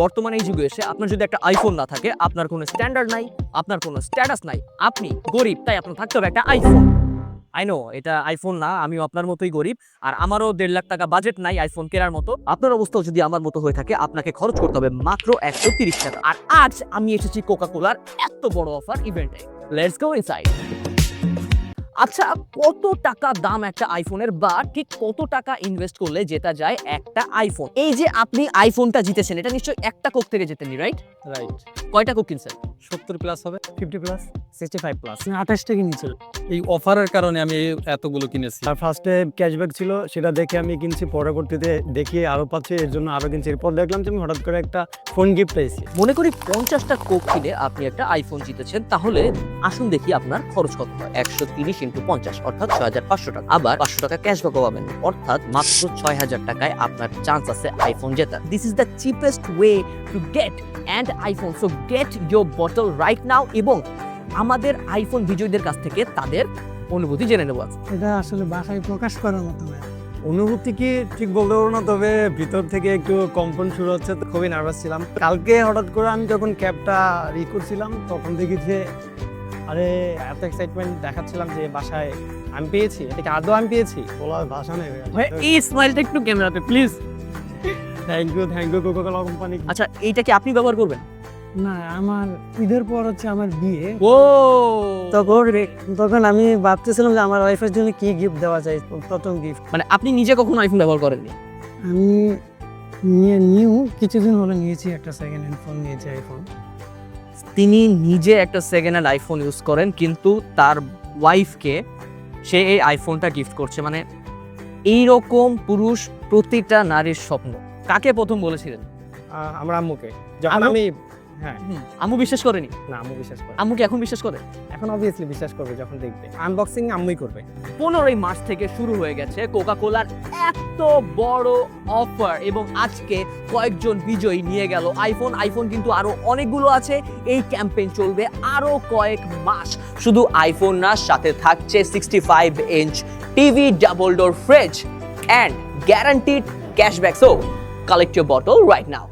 বর্তমানে এই যুগে এসে আপনার যদি একটা আইফোন না থাকে, আপনার কোনো স্ট্যান্ডার্ড নাই, আপনার কোনো স্ট্যাটাস নাই, আপনি গরিব, তাই আপনার থাকতে হবে একটা আইফোন আই নো এটা আইফোন না, আমিও আপনার মতোই গরিব, আর আমারও দেড় লাখ টাকা বাজেট নাই আইফোন কেনার মতো। আপনার অবস্থাও যদি আমার মতো হয়ে থাকে, আপনাকে খরচ করতে হবে মাত্র একশো তিরিশ টাকা। আর আজ আমি এসেছি কোকা কোলার এত বড় অফার ইভেন্টে লেটস গো ইনসাইড আচ্ছা কত টাকা দাম একটা আইফোনের বা ঠিক কত টাকা ইনভেস্ট করলে যেটা যায় একটা আইফোন এই যে আপনি আইফোনটা জিতেছেন এটা নিশ্চয়ই একটা কোক থেকে জেতেননি রাইট রাইট কয়টা কোক কিনছেন? সত্তর প্লাস হবে। Fifty plus sixty five plus আঠাশটা কিনেছি এই অফারের কারণে আমি এতগুলো কিনেছি। আর ফার্স্টে ক্যাশব্যাক ছিল সেটা দেখে আমি কিনছি পরবর্তীতে দেখি আরও পাচ্ছি এর জন্য আরও কিনছি। এরপর দেখলাম যে আমি হঠাৎ করে একটা ফোন গিফট পেয়েছি। মনে করি পঞ্চাশটা কোক কিনে আপনি একটা আইফোন জিতেছেন তাহলে আসুন দেখি আপনার খরচ কত একশো তিরিশ ইন্টু পঞ্চাশ অর্থাৎ ছয় হাজার পাঁচশো টাকা। আবার পাঁচশো টাকা ক্যাশব্যাকও পাবেন। অর্থাৎ মাত্র ছয় হাজার টাকায় আপনার চান্স আছে আইফোন জেতার। This is the cheapest way to get and iPhone so get your bottle right now এবং আমাদের আইফোন বিজয়ীদের কাছ থেকে তাদের অনুভূতি জেনে নেব এটা আসলে বাসায় প্রকাশ করার মতো না। অনুভূতি কি ঠিক বলতে পারব না তবে ভিতর থেকে একটু কম্পন শুরু হচ্ছে তো খুবই নার্ভাস ছিলাম। কালকে হঠাৎ করে আমি যখন ক্যাবটা রি করছিলাম তখন দেখি যে আরে এত এক্সাইটমেন্ট দেখাচ্ছিলাম যে বাসায় আমি পেয়েছি এটা কি আদৌ আমি পেয়েছি? বলার ভাষা নেই ভাই। এই স্মাইলটা একটু ক্যামেরাতে please thank you thank you Coca Cola company আচ্ছা এইটা কি আপনি ব্যবহার করবেন? না আমার ঈদের পর হচ্ছে আমার বিয়ে। ও! তখন তখন আমি ভাবতেছিলাম যে আমার ওয়াইফের জন্য কি গিফট দেওয়া যায় প্রথম গিফট মানে আপনি নিজে কখনো আইফোন ব্যবহার করেননি? আমি নিয়ে নিউ কিছুদিন হলো নিয়েছি একটা সেকেন্ড হ্যান্ড ফোন নিয়েছি আইফোন তিনি নিজে একটা সেকেন্ড হ্যান্ড আইফোন ইউজ করেন কিন্তু তার ওয়াইফকে সে এই আইফোনটা গিফট করছে। মানে এই রকম পুরুষ প্রতিটা নারীর স্বপ্ন। কাকে প্রথম বলেছিলেন? আমার আম্মুকে। যখন আমি হ্যাঁ। আম্মু বিশ্বাস করেনি? না আম্মু বিশ্বাস করে আম্মুকে এখন বিশ্বাস করে? এখন অবভিয়াসলি বিশ্বাস করবে যখন দেখবে। আনবক্সিং আম্মুই করবে। পনেরোই মার্চ থেকে শুরু হয়ে গেছে কোকা কোলার এত বড় অফার এবং আজকে কয়েকজন বিজয়ী নিয়ে গেল আইফোন আইফোন কিন্তু আরও অনেকগুলো আছে। এই ক্যাম্পেইন চলবে আরও কয়েক মাস। শুধু আইফোন না সাথে থাকছে sixty five inch TV double door fridge and guaranteed cashback so collect your bottle right now